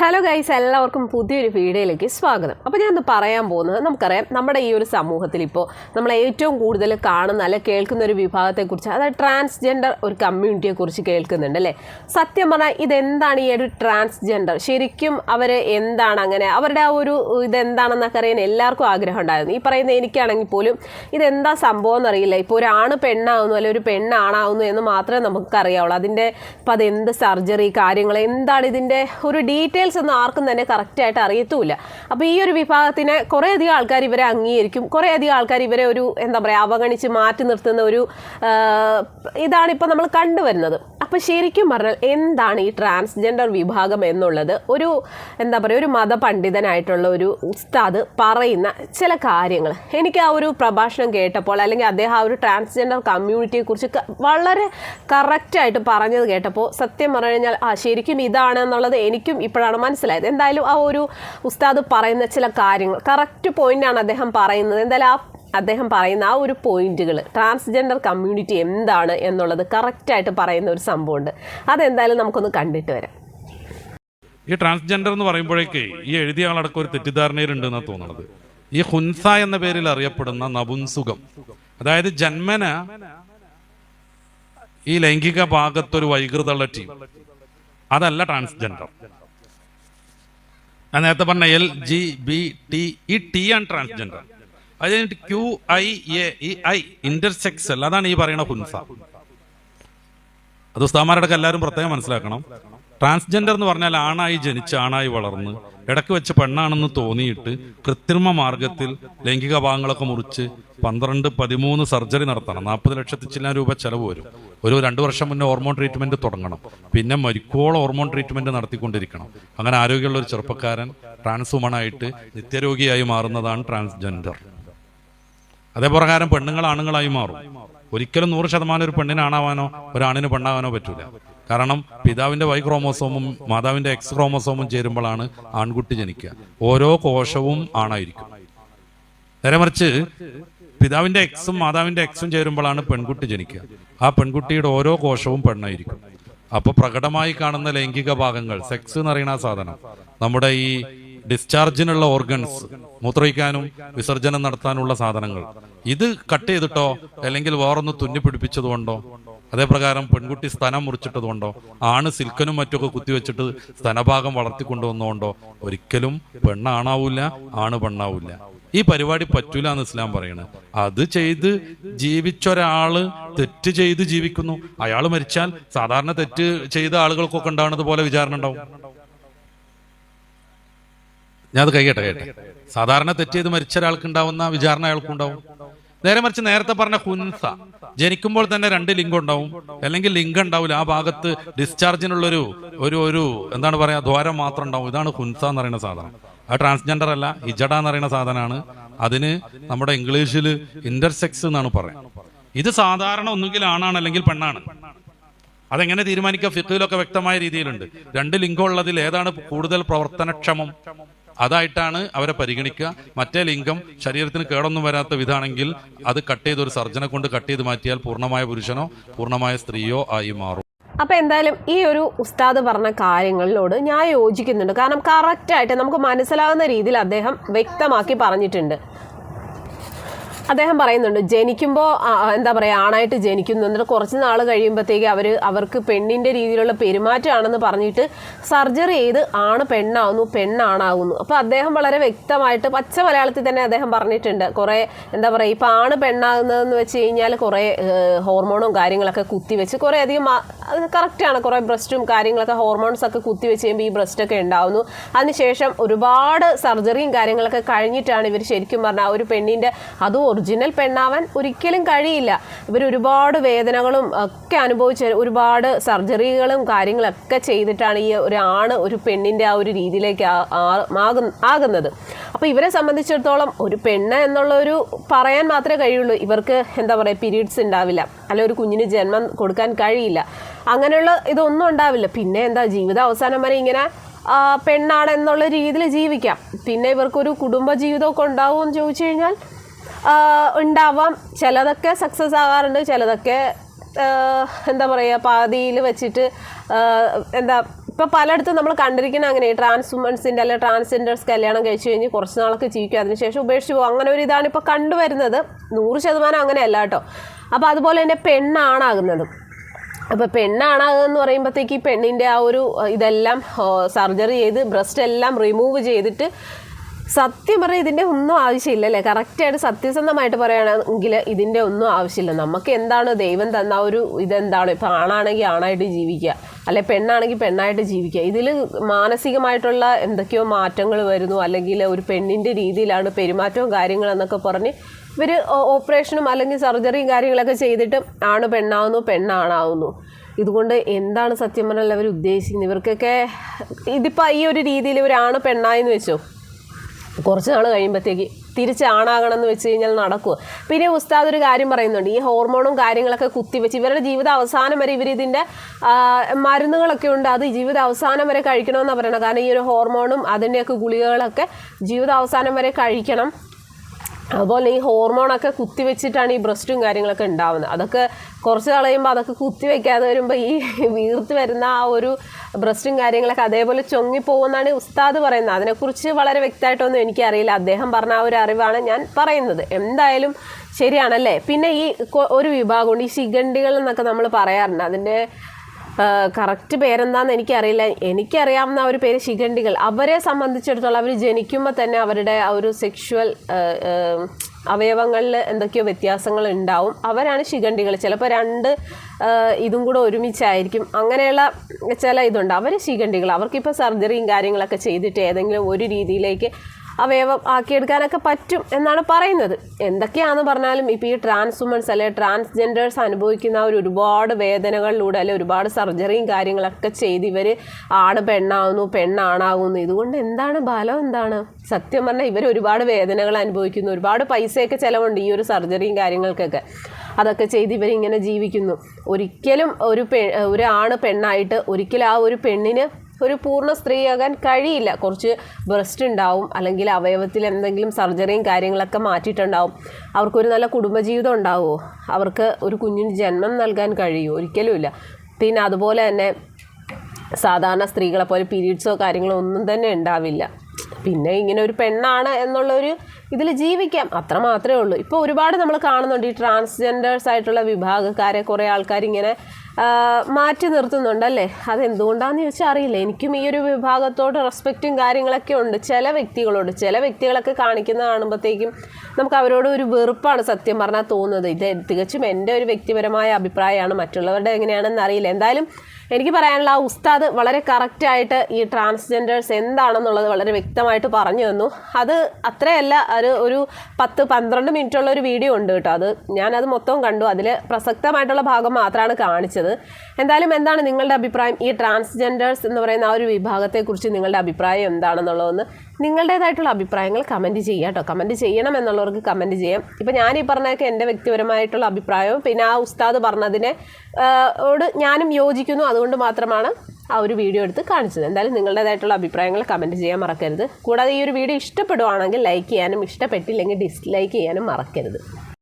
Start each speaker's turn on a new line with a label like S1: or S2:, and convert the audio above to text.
S1: Hello guys എല്ലാവർക്കും പുതിയൊരു വീഡിയോയിലേക്ക് സ്വാഗതം. അപ്പോൾ ഞാൻ പറയാൻ പോകുന്നത് നമുക്കറിയാം നമ്മുടെ ഈ ഒരു സമൂഹത്തിൽ ഇപ്പോൾ നമ്മൾ ഏറ്റവും കൂടുതൽ കാണുന്ന അല്ലെ കേൾക്കുന്ന ഒരു വിഭാഗത്തെക്കുറിച്ച് അതായത് ട്രാൻസ്ജെൻഡർ ഒരു കമ്മ്യൂണിറ്റിയെക്കുറിച്ച് കേൾക്കുന്നുണ്ട് അല്ലേ? സത്യം പറഞ്ഞാൽ ഇതെന്താണ് ഈ ഒരു ട്രാൻസ്ജെൻഡർ ശരിക്കും അവർ എന്താണ് അങ്ങനെ അവരുടെ ആ ഒരു ഇതെന്താണെന്നൊക്കെ അറിയാൻ എല്ലാവർക്കും ആഗ്രഹം ഉണ്ടായിരുന്നു. ഈ പറയുന്ന എനിക്കാണെങ്കിൽ പോലും ഇതെന്താ സംഭവം എന്നറിയില്ല. ഇപ്പോൾ ഒരു ആണ് പെണ്ണാവുന്നു അല്ലെങ്കിൽ ഒരു പെണ്ണാണാവുന്നു എന്ന് മാത്രമേ നമുക്ക് അറിയാവുള്ളൂ അതിന്റെ ഇപ്പം അതെന്ത് സർജറി കാര്യങ്ങൾ എന്താണ് ഇതിന്റെ ഒരു ഡീറ്റെയിൽസ് ഒന്നും ആർക്കും തന്നെ കറക്റ്റായിട്ട് അറിയത്തുമില്ല. അപ്പോൾ ഈ ഒരു വിഭാഗത്തിനെ കുറേയധികം ആൾക്കാർ ഇവരെ അംഗീകരിക്കും. കുറേയധികം ആൾക്കാർ ഇവരെ ഒരു എന്താ പറയുക അവഗണിച്ച് മാറ്റി നിർത്തുന്ന ഒരു ഇതാണ് ഇപ്പോൾ നമ്മൾ കണ്ടുവരുന്നത്. അപ്പോൾ ശരിക്കും പറഞ്ഞാൽ എന്താണ് ഈ ട്രാൻസ്ജെൻഡർ വിഭാഗം എന്നുള്ളത്? ഒരു എന്താ പറയുക ഒരു മതപണ്ഡിതനായിട്ടുള്ള ഒരു ഉസ്താദ് പറയുന്ന ചില കാര്യങ്ങൾ. എനിക്ക് ആ ഒരു പ്രഭാഷണം കേട്ടപ്പോൾ അല്ലെങ്കിൽ അദ്ദേഹം ആ ഒരു ട്രാൻസ്ജെൻഡർ കമ്മ്യൂണിറ്റിയെക്കുറിച്ച് വളരെ കറക്റ്റായിട്ട് പറഞ്ഞത് കേട്ടപ്പോൾ സത്യം പറഞ്ഞു കഴിഞ്ഞാൽ ആ ശരിക്കും ഇതാണ് എന്നുള്ളത് എനിക്കും ഇപ്പോഴാണ് മനസ്സിലായത്. എന്തായാലും ആ ഒരു ഉസ്താദ് പറയുന്ന ചില കാര്യങ്ങൾ കറക്റ്റ് പോയിന്റാണ് അദ്ദേഹം പറയുന്നത്. എന്തായാലും ആ അദ്ദേഹം പറയുന്ന ആ ഒരു പോയിന്റുകൾ ട്രാൻസ്ജെൻഡർ കമ്മ്യൂണിറ്റി എന്താണ് എന്നുള്ളത് കറക്റ്റായിട്ട് പറയുന്ന ഒരു സംഭവമുണ്ട്. അതെന്തായാലും നമുക്കൊന്ന് കണ്ടിട്ട് വരാം.
S2: ഈ ട്രാൻസ്ജെൻഡർ എന്ന് പറയുമ്പോഴേക്ക് ഈ എഴുതിയ ആളടക്കം ഒരു തെറ്റിദ്ധാരണയിലുണ്ട് എന്നാണ് തോന്നുന്നത് ഈ ഹുൻസ എന്ന പേരിൽ അറിയപ്പെടുന്ന നപുൻസുഖം അതായത് ജന്മന ഈ ലൈംഗിക ഭാഗത്തൊരു വൈകൃതമുള്ള ടീം അതല്ല ട്രാൻസ്ജെൻഡർ. ഞാൻ നേരത്തെ പറഞ്ഞ എൽ ജി ബി ടി ഈ ടി ആണ് ട്രാൻസ്ജെൻഡർ. അത് കഴിഞ്ഞിട്ട് ക്യു ഐ എ ഈ ഐ ഇന്റർസെക്സൽ അതാണ് ഈ പറയുന്ന ഹുൻസ. അത് ഉസ്താമാരുടെ എല്ലാവരും പ്രത്യേകം മനസ്സിലാക്കണം. ട്രാൻസ്ജെൻഡർ എന്ന് പറഞ്ഞാൽ ആണായി ജനിച്ച് ആണായി വളർന്ന് ഇടയ്ക്ക് വെച്ച് പെണ്ണാണെന്ന് തോന്നിയിട്ട് കൃത്രിമ മാർഗത്തിൽ ലൈംഗിക ഭാഗങ്ങളൊക്കെ മുറിച്ച് പന്ത്രണ്ട് പതിമൂന്ന് സർജറി നടത്തണം. നാൽപ്പത് ലക്ഷത്തി ചില്ലാൻ രൂപ ചെലവ് വരും. ഒരു രണ്ട് വർഷം മുന്നേ ഹോർമോൺ ട്രീറ്റ്മെന്റ് തുടങ്ങണം. പിന്നെ മരിക്കോളം ഹോർമോൺ ട്രീറ്റ്മെന്റ് നടത്തിക്കൊണ്ടിരിക്കണം. അങ്ങനെ ആരോഗ്യമുള്ള ഒരു ചെറുപ്പക്കാരൻ ട്രാൻസ് വുമണായിട്ട് നിത്യരോഗിയായി മാറുന്നതാണ് ട്രാൻസ്ജെൻഡർ അതേ പ്രകാരം പെണ്ണുങ്ങൾ ആണുങ്ങളായി മാറും. ഒരിക്കലും നൂറ് ശതമാനം ഒരു പെണ്ണിനാണാവാനോ ഒരാണിന് പെണ്ണാവാനോ പറ്റൂല. കാരണം പിതാവിന്റെ വൈ ക്രോമോസോമും മാതാവിന്റെ എക്സ് ക്രോമോസോമും ചേരുമ്പോഴാണ് ആൺകുട്ടി ജനിക്കുക. ഓരോ കോശവും ആണായിരിക്കും. നേരെ മറിച്ച് പിതാവിന്റെ എക്സും മാതാവിന്റെ എക്സും ചേരുമ്പോഴാണ് പെൺകുട്ടി ജനിക്കുക. ആ പെൺകുട്ടിയുടെ ഓരോ കോശവും പെണ്ണായിരിക്കും. അപ്പൊ പ്രകടമായി കാണുന്ന ലൈംഗിക ഭാഗങ്ങൾ സെക്സ് എന്ന് പറയുന്ന സാധനം നമ്മുടെ ഈ ഡിസ്ചാർജിനുള്ള ഓർഗൻസ് മൂത്രയിക്കാനും വിസർജനം നടത്താനുള്ള സാധനങ്ങൾ. ഇത് കട്ട് ചെയ്തിട്ടോ അല്ലെങ്കിൽ വേറൊന്ന് തുന്നി പിടിപ്പിച്ചതുകൊണ്ടോ അതേപ്രകാരം പെൺകുട്ടി സ്തനം മുറിച്ചിട്ടതുകൊണ്ടോ ആണ് സിൽക്കനും മറ്റൊക്കെ കുത്തിവെച്ചിട്ട് സ്തനഭാഗം വളർത്തിക്കൊണ്ടുവന്നുകൊണ്ടോ ഒരിക്കലും പെണ്ണാണാവൂല ആണ് പെണ്ണാവൂല. ഈ പരിപാടി പറ്റൂല എന്ന് ഇസ്ലാം പറയണത് അത് ചെയ്ത് ജീവിച്ചൊരാൾ തെറ്റ് ചെയ്ത് ജീവിക്കുന്നു. അയാൾ മരിച്ചാൽ സാധാരണ തെറ്റ് ചെയ്ത ആളുകൾക്കൊക്കെ ഉണ്ടാവുന്നത് പോലെ വിചാരണ ഉണ്ടാവും. ഞാൻ അത് കൈകട്ടെ കേട്ടെ സാധാരണ തെറ്റ് ചെയ്ത് മരിച്ച ഒരാൾക്ക് ഉണ്ടാവുന്ന വിചാരണ അയാൾക്കുണ്ടാവും. നേരെ മറിച്ച് നേരത്തെ പറഞ്ഞ ഹുൻസ ജനിക്കുമ്പോൾ തന്നെ രണ്ട് ലിംഗം ഉണ്ടാവും അല്ലെങ്കിൽ ലിംഗം ഉണ്ടാവില്ല ആ ഭാഗത്ത് ഡിസ്ചാർജിനുള്ളൊരു ഒരു ഒരു എന്താണ് പറയാ ദ്വാരം മാത്രം ഉണ്ടാവും ഇതാണ് ഹുൻസ എന്ന് പറയുന്ന സാധനം. ആ ട്രാൻസ്ജെൻഡർ അല്ല ഹിജഡ എന്ന് പറയുന്ന സാധനമാണ്. അതിന് നമ്മുടെ ഇംഗ്ലീഷിൽ ഇന്റർസെക്സ് എന്നാണ് പറയുന്നത്. ഇത് സാധാരണ ഒന്നുകിൽ ആണാണ് അല്ലെങ്കിൽ പെണ്ണാണ്. അതെങ്ങനെ തീരുമാനിക്കുക ഫിഖിലൊക്കെ വ്യക്തമായ രീതിയിലുണ്ട്. രണ്ട് ലിംഗം ഉള്ളതിൽ ഏതാണ് കൂടുതൽ പ്രവർത്തനക്ഷമം? അതായിട്ടാണ് അവരെ പരിഗണിക്കുക. മറ്റേ ലിംഗം ശരീരത്തിന് കേടൊന്നും വരാത്ത വിധാണെങ്കിൽ അത് കട്ട് ചെയ്ത് ഒരു സർജനെ കൊണ്ട് കട്ട് ചെയ്ത് മാറ്റിയാൽ പൂർണമായ പുരുഷനോ പൂർണമായ സ്ത്രീയോ ആയി മാറും.
S1: അപ്പൊ എന്തായാലും ഈ ഒരു ഉസ്താദ് പറഞ്ഞ കാര്യങ്ങളിലോട് ഞാൻ യോജിക്കുന്നുണ്ട്. കാരണം കറക്റ്റായിട്ട് നമുക്ക് മനസ്സിലാകുന്ന രീതിയിൽ അദ്ദേഹം വ്യക്തമാക്കി പറഞ്ഞിട്ടുണ്ട്. അദ്ദേഹം പറയുന്നുണ്ട് ജനിക്കുമ്പോൾ എന്താ പറയുക ആണായിട്ട് ജനിക്കുന്നു. എന്നിട്ട് കുറച്ച് നാൾ കഴിയുമ്പോഴത്തേക്ക് അവർ അവർക്ക് പെണ്ണിന്റെ രീതിയിലുള്ള പെരുമാറ്റമാണെന്ന് പറഞ്ഞിട്ട് സർജറി ചെയ്ത് ആണ് പെണ്ണാവുന്നു പെണ്ണാണാവുന്നു അപ്പോൾ അദ്ദേഹം വളരെ വ്യക്തമായിട്ട് പച്ച മലയാളത്തിൽ തന്നെ അദ്ദേഹം പറഞ്ഞിട്ടുണ്ട്. കുറേ എന്താ പറയുക ഇപ്പോൾ ആണ് പെണ്ണാകുന്നതെന്ന് വെച്ച് കഴിഞ്ഞാൽ കുറേ ഹോർമോണും കാര്യങ്ങളൊക്കെ കുത്തിവെച്ച് കുറേ അധികം അത് കറക്റ്റാണ് കുറേ ബ്രസ്റ്റും കാര്യങ്ങളൊക്കെ ഹോർമോൺസ് ഒക്കെ കുത്തിവെച്ച് കഴിയുമ്പോൾ ഈ ബ്രസ്റ്റ് ഒക്കെ ഉണ്ടാവുന്നു. അതിനുശേഷം ഒരുപാട് സർജറിയും കാര്യങ്ങളൊക്കെ കഴിഞ്ഞിട്ടാണ് ഇവർ ശരിക്കും പറഞ്ഞാൽ ആ ഒരു പെണ്ണിന്റെ അത് ഒറിജിനൽ പെണ്ണാവാൻ ഒരിക്കലും കഴിയില്ല. ഇവർ ഒരുപാട് വേദനകളും ഒക്കെ അനുഭവിച്ച ഒരുപാട് സർജറികളും കാര്യങ്ങളൊക്കെ ചെയ്തിട്ടാണ് ഈ ഒരു ആണ് ഒരു പെണ്ണിന്റെ ആ ഒരു രീതിയിലേക്ക് ആകുന്നത്. അപ്പോൾ ഇവരെ സംബന്ധിച്ചിടത്തോളം ഒരു പെണ്ണ് എന്നുള്ള ഒരു പറയാൻ മാത്രമേ കഴിയുള്ളൂ. ഇവർക്ക് എന്താ പറയുക പീരീഡ്സ് ഉണ്ടാവില്ല. അല്ലെ ഒരു കുഞ്ഞിന് ജന്മം കൊടുക്കാൻ കഴിയില്ല. അങ്ങനെയുള്ള ഇതൊന്നും ഉണ്ടാവില്ല. പിന്നെ എന്താ ജീവിതം അവസാനം വരെ ഇങ്ങനെ പെണ്ണാണെന്നുള്ള രീതിയിൽ ജീവിക്കാം. പിന്നെ ഇവർക്കൊരു കുടുംബ ജീവിതമൊക്കെ ഉണ്ടാവുമെന്ന് ചോദിച്ചു കഴിഞ്ഞാൽ ഉണ്ടാവാം. ചിലതൊക്കെ സക്സസ് ആകാറുണ്ട് ചിലതൊക്കെ എന്താ പറയുക പാതിയിൽ വെച്ചിട്ട് എന്താ ഇപ്പോൾ പലയിടത്തും നമ്മൾ കണ്ടിരിക്കുന്ന അങ്ങനെ ട്രാൻസ് വുമൻസിന്റെ അല്ലെങ്കിൽ ട്രാൻസ്ജെൻഡേഴ്സ് കല്യാണം കഴിച്ചു കഴിഞ്ഞ് കുറച്ച് നാളൊക്കെ ജീവിക്കും. അതിനുശേഷം ഉപേക്ഷിച്ച് പോകും. അങ്ങനെ ഒരു ഇതാണ് ഇപ്പോൾ കണ്ടുവരുന്നത്. നൂറ് ശതമാനം അങ്ങനെയല്ല കേട്ടോ. അപ്പോൾ അതുപോലെ തന്നെ പെണ്ണാണാകുന്നത്. അപ്പോൾ പെണ്ണാണാകുന്നതെന്ന് പറയുമ്പോഴത്തേക്ക് ഈ പെണ്ണിന്റെ ആ ഒരു ഇതെല്ലാം സർജറി ചെയ്ത് ബ്രസ്റ്റ് എല്ലാം റിമൂവ് ചെയ്തിട്ട് സത്യം പറഞ്ഞാൽ ഇതിന്റെ ഒന്നും ആവശ്യമില്ല അല്ലേ? കറക്റ്റായിട്ട് സത്യസന്ധമായിട്ട് പറയുകയാണെങ്കിൽ ഇതിന്റെ ഒന്നും ആവശ്യമില്ല. നമുക്ക് എന്താണ് ദൈവം തന്ന ഒരു ഇതെന്താണ്? ഇപ്പോൾ ആണാണെങ്കിൽ ആണായിട്ട് ജീവിക്കുക. അല്ലെ പെണ്ണാണെങ്കിൽ പെണ്ണായിട്ട് ജീവിക്കുക. ഇതിൽ മാനസികമായിട്ടുള്ള എന്തൊക്കെയോ മാറ്റങ്ങൾ വരുന്നു. അല്ലെങ്കിൽ ഒരു പെണ്ണിന്റെ രീതിയിലാണ് പെരുമാറ്റവും കാര്യങ്ങളെന്നൊക്കെ പറഞ്ഞ് ഇവർ ഓപ്പറേഷനും അല്ലെങ്കിൽ സർജറിയും കാര്യങ്ങളൊക്കെ ചെയ്തിട്ട് ആണ് പെണ്ണാവുന്നു പെണ്ണാണാവുന്നു. ഇതുകൊണ്ട് എന്താണ് സത്യം പറഞ്ഞാൽ അവർ ഉദ്ദേശിക്കുന്നത്? ഇവർക്കൊക്കെ ഇതിപ്പോൾ ഈ ഒരു രീതിയിൽ ഇവരാണ് പെണ്ണായെന്ന് വെച്ചോ? കുറച്ച് നാൾ കഴിയുമ്പോഴത്തേക്ക് തിരിച്ച് ആണാകണം എന്ന് വെച്ച് കഴിഞ്ഞാൽ നടക്കുക പിന്നെ ഉസ്താദ് ഒരു കാര്യം പറയുന്നുണ്ട് ഈ ഹോർമോണും കാര്യങ്ങളൊക്കെ കുത്തിവെച്ച് ഇവരുടെ ജീവിത അവസാനം വരെ ഇവർ ഇതിന്റെ മരുന്നുകളൊക്കെ ഉണ്ട് അത് ജീവിത അവസാനം വരെ കഴിക്കണമെന്നാണ് പറയുന്നത്. കാരണം ഈ ഒരു ഹോർമോണും അതിന്റെയൊക്കെ ഗുളികകളൊക്കെ ജീവിത അവസാനം വരെ കഴിക്കണം. അതുപോലെ ഈ ഹോർമോണൊക്കെ കുത്തിവെച്ചിട്ടാണ് ഈ ബ്രസ്റ്റും കാര്യങ്ങളൊക്കെ ഉണ്ടാവുന്നത്. അതൊക്കെ കുറച്ച് കളയുമ്പോൾ അതൊക്കെ കുത്തിവെക്കാതെ വരുമ്പോൾ ഈ വീർത്ത് വരുന്ന ആ ഒരു ബ്രസ്റ്റും കാര്യങ്ങളൊക്കെ അതേപോലെ ചൊങ്ങിപ്പോകുമെന്നാണ് ഉസ്താദ് പറയുന്നത്. അതിനെക്കുറിച്ച് വളരെ വ്യക്തമായിട്ടൊന്നും എനിക്കറിയില്ല. അദ്ദേഹം പറഞ്ഞ ആ ഒരു അറിവാണ് ഞാൻ പറയുന്നത്. എന്തായാലും ശരിയാണല്ലേ? പിന്നെ ഈ ഒരു വിഭാഗമുണ്ട്. ഈ ശിഖണ്ഡികൾ എന്നൊക്കെ നമ്മൾ പറയാറുണ്ട്. അതിന്റെ കറക്റ്റ് പേരെന്താന്ന് എനിക്കറിയില്ല. എനിക്കറിയാവുന്ന ഒരു പേര് ശിഖണ്ഡികൾ. അവരെ സംബന്ധിച്ചിടത്തോളം അവർ ജനിക്കുമ്പോൾ തന്നെ അവരുടെ ആ ഒരു സെക്ഷുവൽ അവയവങ്ങളിൽ എന്തൊക്കെയോ വ്യത്യാസങ്ങൾ ഉണ്ടാവും. അവരാണ് ശിഖണ്ഡികൾ. ചിലപ്പോൾ രണ്ട് ഇതും കൂടെ ഒരുമിച്ചായിരിക്കും. അങ്ങനെയുള്ള ചില ഇതുണ്ട്. അവർ ശിഖണ്ഡികൾ. അവർക്കിപ്പോൾ സർജറിയും കാര്യങ്ങളൊക്കെ ചെയ്തിട്ട് ഏതെങ്കിലും ഒരു രീതിയിലേക്ക് അവയവം ആക്കിയെടുക്കാനൊക്കെ പറ്റും എന്നാണ് പറയുന്നത്. എന്തൊക്കെയാണെന്ന് പറഞ്ഞാലും ഇപ്പോൾ ഈ ട്രാൻസ് വുമൻസ് അല്ലെ ട്രാൻസ്ജെൻഡേഴ്സ് അനുഭവിക്കുന്ന ഒരു ഒരുപാട് വേദനകളിലൂടെ അല്ലെ ഒരുപാട് സർജറിയും കാര്യങ്ങളൊക്കെ ചെയ്ത് ഇവർ ആണ് പെണ്ണാവുന്നു പെണ്ണാണാവുന്നു. ഇതുകൊണ്ട് എന്താണ് ബലം എന്താണ്? സത്യം പറഞ്ഞാൽ ഇവർ ഒരുപാട് വേദനകൾ അനുഭവിക്കുന്നു ഒരുപാട് പൈസയൊക്കെ ചിലവുണ്ട് ഈ ഒരു സർജറിയും കാര്യങ്ങൾക്കൊക്കെ. അതൊക്കെ ചെയ്ത് ഇവരിങ്ങനെ ജീവിക്കുന്നു. ഒരിക്കലും ഒരു പെ ഒരു പെണ്ണായിട്ട് ഒരിക്കലും ആ ഒരു പെണ്ണിന് ഒരു പൂർണ സ്ത്രീയാകാൻ കഴിയില്ല. കുറച്ച് ബ്രസ്റ്റ് ഉണ്ടാവും അല്ലെങ്കിൽ അവയവത്തിൽ എന്തെങ്കിലും സർജറിയും കാര്യങ്ങളൊക്കെ മാറ്റിയിട്ടുണ്ടാവും. അവർക്കൊരു നല്ല കുടുംബജീവിതം ഉണ്ടാവുമോ? അവർക്ക് ഒരു കുഞ്ഞിന് ജന്മം നൽകാൻ കഴിയുമോ? ഒരിക്കലുമില്ല പിന്നെ അതുപോലെ തന്നെ സാധാരണ സ്ത്രീകളെ പോലെ പീരീഡ്സോ കാര്യങ്ങളോ ഒന്നും തന്നെ ഉണ്ടാവില്ല. പിന്നെ ഇങ്ങനെ ഒരു പെണ്ണാണ് എന്നുള്ളൊരു ഇതിൽ ജീവിക്കാം. അത്ര മാത്രമേ ഉള്ളൂ. ഇപ്പോൾ ഒരുപാട് നമ്മൾ കാണുന്നുണ്ട് ഈ ട്രാൻസ്ജെൻഡേഴ്സ് ആയിട്ടുള്ള വിഭാഗക്കാരെ കുറേ ആൾക്കാർ ഇങ്ങനെ മാറ്റി നിർത്തുന്നുണ്ടല്ലേ? അതെന്തുകൊണ്ടാണെന്ന് ചോദിച്ചാൽ അറിയില്ല. എനിക്കും ഈ ഒരു വിഭാഗത്തോട് റെസ്പെക്റ്റും കാര്യങ്ങളൊക്കെ ഉണ്ട്. ചില വ്യക്തികളോട് ചില വ്യക്തികളൊക്കെ കാണിക്കുന്ന കാണുമ്പോഴത്തേക്കും നമുക്ക് അവരോട് ഒരു വെറുപ്പാണ് സത്യം പറഞ്ഞാൽ തോന്നുന്നത്. ഇത് തികച്ചും എന്റെ ഒരു വ്യക്തിപരമായ അഭിപ്രായമാണ്. മറ്റുള്ളവരുടെ എങ്ങനെയാണെന്ന് അറിയില്ല. എന്തായാലും എനിക്ക് പറയാനുള്ള ആ ഉസ്താദ് വളരെ കറക്റ്റായിട്ട് ഈ ട്രാൻസ്ജെൻഡേഴ്സ് എന്താണെന്നുള്ളത് വളരെ വ്യക്തമായിട്ട് പറഞ്ഞു തന്നു. അത് അത്രയല്ല ഒരു ഒരു പത്ത് പന്ത്രണ്ട് മിനിറ്റുള്ള ഒരു വീഡിയോ ഉണ്ട് കേട്ടോ. അത് ഞാനത് മൊത്തം കണ്ടു. അതിൽ പ്രസക്തമായിട്ടുള്ള ഭാഗം മാത്രമാണ് കാണിച്ചത്. എന്തായാലും എന്താണ് നിങ്ങളുടെ അഭിപ്രായം? ഈ ട്രാൻസ്ജെൻഡേഴ്സ് എന്ന് പറയുന്ന ആ ഒരു വിഭാഗത്തെക്കുറിച്ച് നിങ്ങളുടെ അഭിപ്രായം എന്താണെന്നുള്ളതെന്ന് നിങ്ങളുടേതായിട്ടുള്ള അഭിപ്രായങ്ങൾ കമന്റ് ചെയ്യുക കേട്ടോ. കമന്റ് ചെയ്യണം എന്നുള്ളവർക്ക് കമന്റ് ചെയ്യാം. ഇപ്പം ഞാൻ ഈ പറഞ്ഞതൊക്കെ എന്റെ വ്യക്തിപരമായിട്ടുള്ള അഭിപ്രായവും പിന്നെ ആ ഉസ്താദ് പറഞ്ഞതിനെ ഓട് ഞാനും യോജിക്കുന്നു. അതുകൊണ്ട് മാത്രമാണ് ആ ഒരു വീഡിയോ എടുത്ത് കാണിച്ചത്. എന്തായാലും നിങ്ങളുടേതായിട്ടുള്ള അഭിപ്രായങ്ങൾ കമന്റ് ചെയ്യാൻ മറക്കരുത്. കൂടാതെ ഈ ഒരു വീഡിയോ ഇഷ്ടപ്പെടുവാണെങ്കിൽ ലൈക്ക് ചെയ്യാനും ഇഷ്ടപ്പെട്ടില്ലെങ്കിൽ ഡിസ്ലൈക്ക് ചെയ്യാനും മറക്കരുത്.